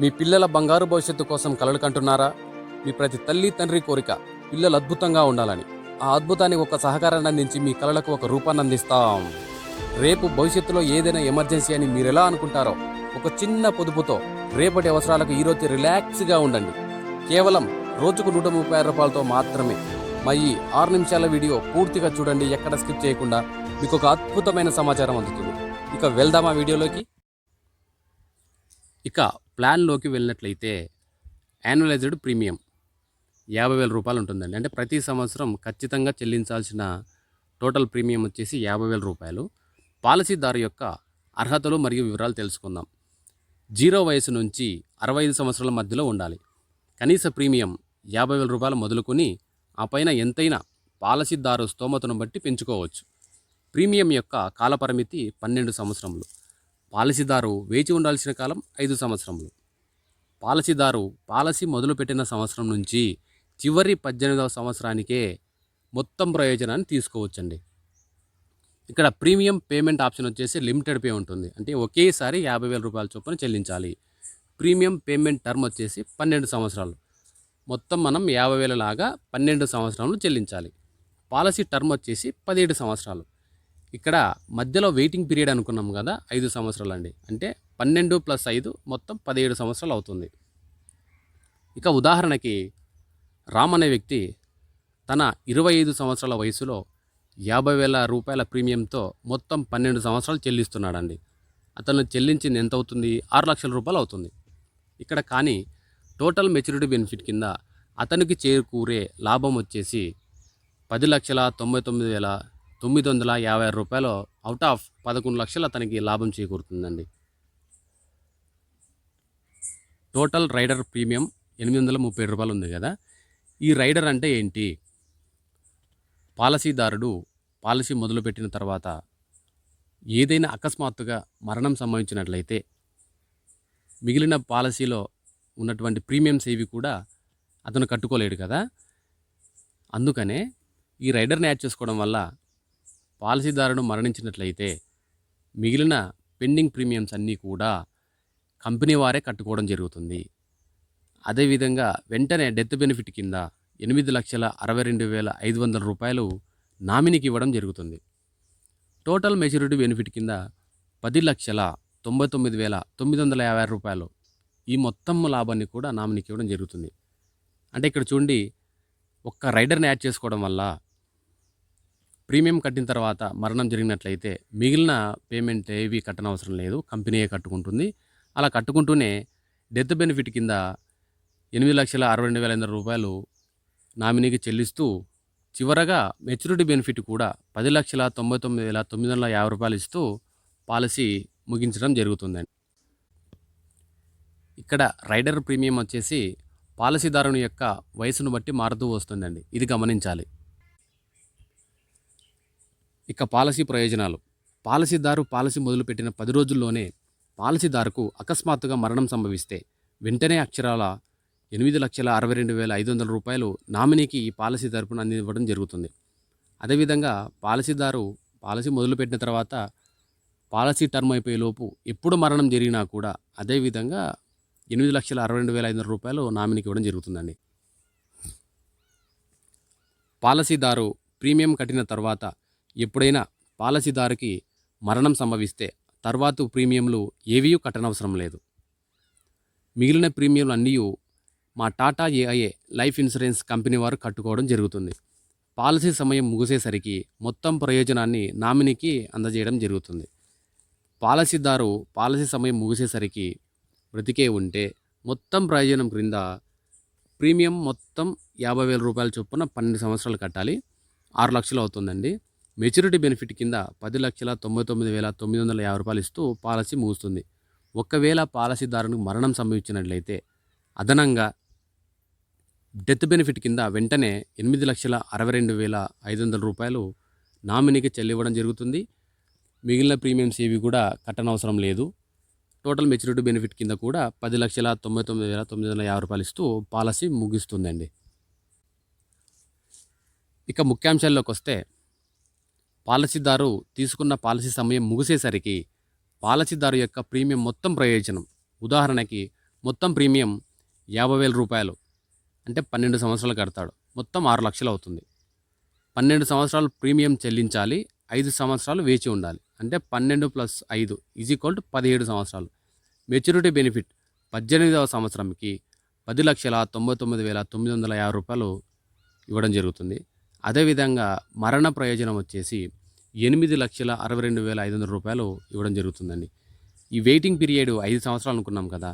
మీ పిల్లల బంగారు భవిష్యత్తు కోసం కలలు కంటున్నారా మీ ప్రతి తల్లి తండ్రి కోరిక పిల్లలు అద్భుతంగా ఉండాలని. ఆ అద్భుతానికి ఒక సహకారాన్ని అందించి మీ కలలకు ఒక రూపాన్ని అందిస్తాం. రేపు భవిష్యత్తులో ఏదైనా ఎమర్జెన్సీ అని మీరు ఎలా అనుకుంటారో ఒక చిన్న పొదుపుతో రేపటి అవసరాలకు ఈరోజు రిలాక్స్గా ఉండండి. కేవలం రోజుకు నూట ముప్పై రూపాయలతో మాత్రమే. మా ఈ ఆరు నిమిషాల వీడియో పూర్తిగా చూడండి ఎక్కడ స్కిప్ చేయకుండా మీకు ఒక అద్భుతమైన సమాచారం అందుతుంది. ఇక వెళ్దామా వీడియోలోకి? ఇక ప్లాన్లోకి వెళ్ళినట్లయితే యాన్యువలైజ్డ్ ప్రీమియం యాభై వేల రూపాయలు ఉంటుందండి. అంటే ప్రతి సంవత్సరం ఖచ్చితంగా చెల్లించాల్సిన టోటల్ ప్రీమియం వచ్చేసి యాభై వేల రూపాయలు. పాలసీదారు యొక్క అర్హతలు మరియు వివరాలు తెలుసుకుందాం. జీరో వయసు నుంచి అరవై ఐదు సంవత్సరాల మధ్యలో ఉండాలి. కనీస ప్రీమియం యాభై వేల రూపాయలు మొదలుకొని ఆ పైన ఎంతైనా పాలసీదారు స్తోమతను బట్టి పెంచుకోవచ్చు. ప్రీమియం యొక్క కాలపరిమితి పన్నెండు సంవత్సరములు. పాలసీదారు వేచి ఉండాల్సిన కాలం ఐదు సంవత్సరములు. పాలసీదారు పాలసీ మొదలుపెట్టిన సంవత్సరం నుంచి చివరి పద్దెనిమిదవ సంవత్సరానికే మొత్తం ప్రయోజనాన్ని తీసుకోవచ్చండి. ఇక్కడ ప్రీమియం పేమెంట్ ఆప్షన్ వచ్చేసి లిమిటెడ్ పే ఉంటుంది. అంటే ఒకేసారి యాభై వేల రూపాయల చొప్పున చెల్లించాలి. ప్రీమియం పేమెంట్ టర్మ్ వచ్చేసి పన్నెండు సంవత్సరాలు. మొత్తం మనం యాభై వేల లాగా పన్నెండు సంవత్సరాలు చెల్లించాలి. పాలసీ టర్మ్ వచ్చేసి పదిహేడు సంవత్సరాలు. ఇక్కడ మధ్యలో వెయిటింగ్ పీరియడ్ అనుకున్నాం కదా ఐదు సంవత్సరాలు అండి అంటే పన్నెండు ప్లస్ ఐదు మొత్తం పదిహేడు సంవత్సరాలు అవుతుంది. ఇక ఉదాహరణకి రామ్ అనే వ్యక్తి తన ఇరవై ఐదు సంవత్సరాల వయసులో యాభై వేల రూపాయల ప్రీమియంతో మొత్తం పన్నెండు సంవత్సరాలు చెల్లిస్తున్నాడండి. అతను చెల్లించింది ఎంత అవుతుంది ఆరు లక్షల రూపాయలు అవుతుంది. ఇక్కడ కానీ టోటల్ మెచ్యూరిటీ బెనిఫిట్ కింద అతనికి చేకూరే లాభం వచ్చేసి పది లక్షల తొంభై తొమ్మిది వేల తొమ్మిది వందల యాభై ఆరు రూపాయలు అవుట్ ఆఫ్ పదకొండు లక్షలు అతనికి లాభం చేకూరుతుందండి. టోటల్ రైడర్ ప్రీమియం ఎనిమిది వందల ముప్పై రూపాయలు ఉంది కదా. ఈ రైడర్ అంటే ఏంటి? పాలసీదారుడు పాలసీ మొదలుపెట్టిన తర్వాత ఏదైనా అకస్మాత్తుగా మరణం సంభవించినట్లయితే మిగిలిన పాలసీలో ఉన్నటువంటి ప్రీమియంస్ ఏవి కూడా అతను కట్టుకోలేడు కదా. అందుకనే ఈ రైడర్ని యాడ్ చేసుకోవడం వల్ల పాలసీదారుడు మరణించినట్లయితే మిగిలిన పెండింగ్ ప్రీమియమ్స్ అన్నీ కూడా కంపెనీ వారే కట్టుకోవడం జరుగుతుంది. అదేవిధంగా వెంటనే డెత్ బెనిఫిట్ కింద ఎనిమిది లక్షల అరవై రెండు వేల ఐదు వందల రూపాయలు నామినీకి ఇవ్వడం జరుగుతుంది. టోటల్ మెచ్యూరిటీ బెనిఫిట్ కింద పది లక్షల తొంభై తొమ్మిది వేల తొమ్మిది వందల యాభై ఆరు రూపాయలు ఈ మొత్తం లాభాన్ని కూడా నామినీకి ఇవ్వడం జరుగుతుంది. అంటే ఇక్కడ చూడండి ఒక్క రైడర్ని యాడ్ చేసుకోవడం వల్ల ప్రీమియం కట్టిన తర్వాత మరణం జరిగినట్లయితే మిగిలిన పేమెంట్ ఏవి కట్టనవసరం లేదు. కంపెనీయే కట్టుకుంటుంది. అలా కట్టుకుంటూనే డెత్ బెనిఫిట్ కింద ఎనిమిది లక్షల అరవై రెండు వేల ఎనిమిది రూపాయలు నామినీకి చెల్లిస్తూ చివరగా మెచ్యూరిటీ బెనిఫిట్ కూడా పది లక్షల తొంభై తొమ్మిది వేల తొమ్మిది వందల యాభై రూపాయలు ఇస్తూ పాలసీ ముగించడం జరుగుతుందండి. ఇక్కడ రైడర్ ప్రీమియం వచ్చేసి పాలసీదారుని యొక్క వయసును బట్టి మారుతూ వస్తుందండి. ఇది గమనించాలి. ఇక పాలసీ ప్రయోజనాలు. పాలసీదారు పాలసీ మొదలుపెట్టిన పది రోజుల్లోనే పాలసీదారుకు అకస్మాత్తుగా మరణం సంభవిస్తే వెంటనే అక్షరాల ఎనిమిది లక్షల అరవై రెండు వేల ఐదు వందల రూపాయలు నామినీకి ఈ పాలసీ తరపున అందివ్వడం జరుగుతుంది. అదేవిధంగా పాలసీదారు పాలసీ మొదలుపెట్టిన తర్వాత పాలసీ టర్మ్ అయిపోయే లోపు ఎప్పుడు మరణం జరిగినా కూడా అదేవిధంగా ఎనిమిది లక్షల అరవై రెండు వేల ఐదు వందల రూపాయలు నామినీకి ఇవ్వడం జరుగుతుందండి. పాలసీదారు ప్రీమియం కట్టిన తర్వాత ఎప్పుడైనా పాలసీదారుకి మరణం సంభవిస్తే తర్వాత ప్రీమియంలు ఏవీ కట్టనవసరం లేదు. మిగిలిన ప్రీమియంలు అన్నీ మా Tata AIA life insurance company వారు కట్టుకోవడం జరుగుతుంది. పాలసీ సమయం ముగిసేసరికి మొత్తం ప్రయోజనాన్ని నామినీకి అందజేయడం జరుగుతుంది. పాలసీదారు పాలసీ సమయం ముగిసేసరికి బ్రతికే ఉంటే మొత్తం ప్రయోజనం క్రింద ప్రీమియం మొత్తం యాభై వేల రూపాయల చొప్పున పన్నెండు సంవత్సరాలు కట్టాలి. ఆరు లక్షలు అవుతుందండి. మెచ్యూరిటీ బెనిఫిట్ కింద పది లక్షల తొంభై తొమ్మిది వేల తొమ్మిది వందల యాభై రూపాయలు ఇస్తూ పాలసీ ముగుస్తుంది. ఒకవేళ పాలసీదారునికి మరణం సంభవించినట్లయితే అదనంగా డెత్ బెనిఫిట్ కింద వెంటనే ఎనిమిది లక్షల అరవై రెండు వేల ఐదు వందల రూపాయలు నామినీకి చెల్లివ్వడం జరుగుతుంది. మిగిలిన ప్రీమియంస్ ఏవి కూడా కట్టనవసరం లేదు. టోటల్ మెచ్యూరిటీ బెనిఫిట్ కింద కూడా పది లక్షల తొంభై తొమ్మిది వేల తొమ్మిది వందల యాభై రూపాయలు ఇస్తూ పాలసీ ముగిస్తుందండి. ఇక ముఖ్యాంశాల్లోకి వస్తే పాలసీదారు తీసుకున్న పాలసీ సమయం ముగిసేసరికి పాలసీదారు యొక్క ప్రీమియం మొత్తం ప్రయోజనం. ఉదాహరణకి మొత్తం ప్రీమియం యాభై వేల రూపాయలు. అంటే పన్నెండు సంవత్సరాలు కడతాడు. మొత్తం ఆరు లక్షలు అవుతుంది. పన్నెండు సంవత్సరాలు ప్రీమియం చెల్లించాలి. ఐదు సంవత్సరాలు వేచి ఉండాలి. అంటే పన్నెండు ప్లస్ ఐదు ఈజ్ ఈక్వల్ టు పదిహేడు సంవత్సరాలు. మెచ్యూరిటీ బెనిఫిట్ పద్దెనిమిదవ సంవత్సరంకి పది లక్షల తొంభై తొమ్మిది వేల తొమ్మిది వందల యాభై రూపాయలు ఇవ్వడం జరుగుతుంది. అదేవిధంగా మరణ ప్రయోజనం వచ్చేసి ఎనిమిది లక్షల అరవై రెండు వేల ఐదు వందల రూపాయలు ఇవ్వడం జరుగుతుందండి. ఈ వెయిటింగ్ పీరియడ్ ఐదు సంవత్సరాలు అనుకున్నాం కదా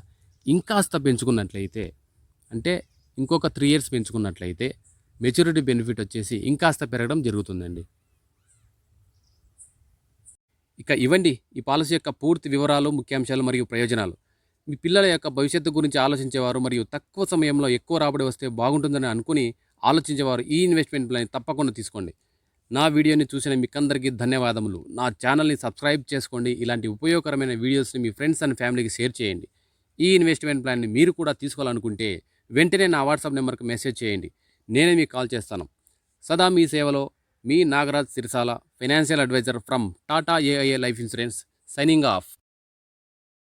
ఇంకాస్త పెంచుకున్నట్లయితే అంటే ఇంకొక త్రీ ఇయర్స్ పెంచుకున్నట్లయితే మెచ్యూరిటీ బెనిఫిట్ వచ్చేసి ఇంకాస్త పెరగడం జరుగుతుందండి. ఇక ఇవ్వండి ఈ పాలసీ యొక్క పూర్తి వివరాలు ముఖ్యాంశాలు మరియు ప్రయోజనాలు. మీ పిల్లల యొక్క భవిష్యత్తు గురించి ఆలోచించేవారు మరియు తక్కువ సమయంలో ఎక్కువ రాబడి వస్తే బాగుంటుందని అనుకుని ఆలోచించేవారు ఈ ఇన్వెస్ట్మెంట్ ప్లాన్ తప్పకుండా తీసుకోండి. నా వీడియోని చూసిన మీకందరికీ ధన్యవాదములు. నా ఛానల్ని సబ్స్క్రైబ్ చేసుకోండి. ఇలాంటి ఉపయోగకరమైన వీడియోస్ని మీ ఫ్రెండ్స్ అండ్ ఫ్యామిలీకి షేర్ చేయండి. ఈ ఇన్వెస్ట్మెంట్ ప్లాన్ని మీరు కూడా తీసుకోవాలనుకుంటే వెంటనే నా వాట్సాప్ నెంబర్కి మెసేజ్ చేయండి. నేనే మీకు కాల్ చేస్తాను. సదా మీ సేవలో మీ Nagaraj Sirisala financial advisor from Tata AIA life insurance signing off